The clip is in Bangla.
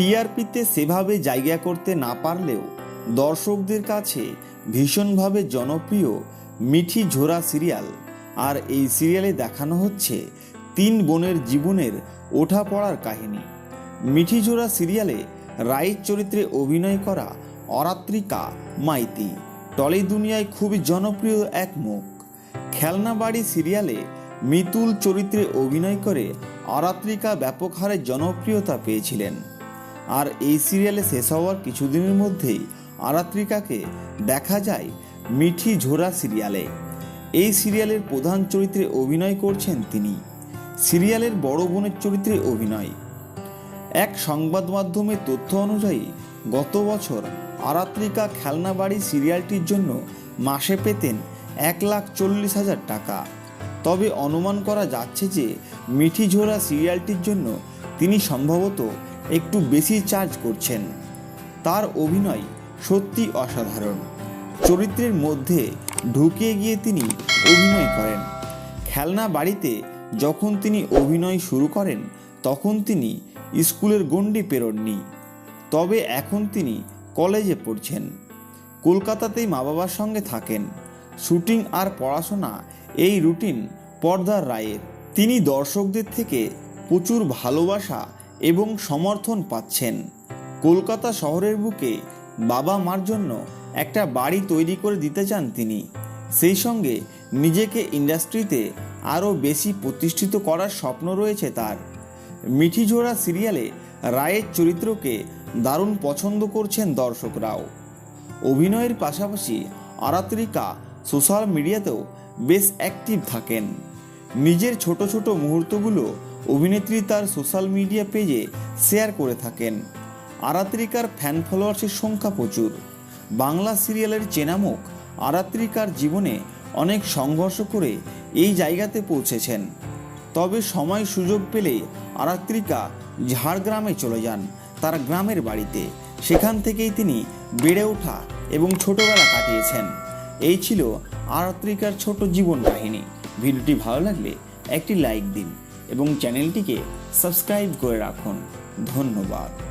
টিআরপিতে সেভাবে জায়গা করতে না পারলেও দর্শকদের কাছে ভীষণভাবে জনপ্রিয় মিঠি ঝোরা সিরিয়াল। আর এই সিরিয়ালে দেখানো হচ্ছে তিন বোনের জীবনের ওঠা পড়ার কাহিনী। মিঠি ঝোরা সিরিয়ালে রায়ের চরিত্রে অভিনয় করা অরাত্রিকা মাইতি টলি দুনিয়ায় খুবই জনপ্রিয় এক মুখ। খেলনা বাড়ি সিরিয়ালে মিতুল চরিত্রে অভিনয় করে অরাত্রিকা ব্যাপক হারে জনপ্রিয়তা পেয়েছিলেন। আর এই সিরিয়ালে শেষ হওয়ার কিছুদিনের মধ্যেই আরাত্রিকাকে দেখা যায় মিঠি ঝোরা সিরিয়ালে। এই সিরিয়ালের প্রধান চরিত্রে অভিনয় করছেন তিনি। সিরিয়ালের বড় বোনের চরিত্রে অভিনয়। এক সংবাদ মাধ্যমের তথ্য অনুযায়ী, গত বছর আরাত্রিকা খেলনা বাড়ি সিরিয়ালটির জন্য মাসে পেতেন এক লাখ চল্লিশ হাজার টাকা। তবে অনুমান করা যাচ্ছে যে মিঠি ঝোরা সিরিয়ালটির জন্য তিনি সম্ভবত একটু বেশি চার্জ করছেন। তার অভিনয় সত্যি অসাধারণ। চরিত্রের মধ্যে ঢুকে গিয়ে তিনি অভিনয় করেন। খেলনা বাড়িতে যখন তিনি অভিনয় শুরু করেন, তখন তিনি স্কুলের গণ্ডি পেরোননি। তবে এখন তিনি কলেজে পড়ছেন। কলকাতাতেই মা বাবার সঙ্গে থাকেন। শুটিং আর পড়াশোনা এই রুটিন পর্দার রায়ের। তিনি দর্শকদের থেকে প্রচুর ভালোবাসা এবং সমর্থন পাচ্ছেন। কলকাতা শহরের বুকে বাবা মার জন্য একটা বাড়ি তৈরি করে দিতে চান তিনি। সেই সঙ্গে নিজেকে ইন্ডাস্ট্রিতে আরও বেশি প্রতিষ্ঠিত করার স্বপ্ন রয়েছে তার। মিঠিঝোড়া সিরিয়ালে রায়ের চরিত্রকে দারুণ পছন্দ করছেন দর্শকরাও। অভিনয়ের পাশাপাশি আরাত্রিকা সোশ্যাল মিডিয়াতেও বেশ অ্যাক্টিভ থাকেন। নিজের ছোট ছোট মুহূর্তগুলো অভিনেত্রী তার সোশ্যাল মিডিয়া পেজে শেয়ার করে থাকেন। আরাত্রিকার ফ্যান ফলোয়ার্সের সংখ্যা প্রচুর। বাংলা সিরিয়ালের চেনামুখ আরাত্রিকার জীবনে অনেক সংঘর্ষ করে এই জায়গাতে পৌঁছেছেন। তবে সময় সুযোগ পেলে আরাত্রিকা ঝাড়গ্রামে চলে যান তার গ্রামের বাড়িতে। সেখান থেকেই তিনি বেড়ে ওঠা এবং ছোটবেলা কাটিয়েছেন। এই ছিল আরাত্রিকার ছোট জীবন কাহিনী। ভিডিওটি ভালো লাগলে একটি লাইক দিন। এবং চ্যানেলটিকে সাবস্ক্রাইব করে রাখুন। ধন্যবাদ।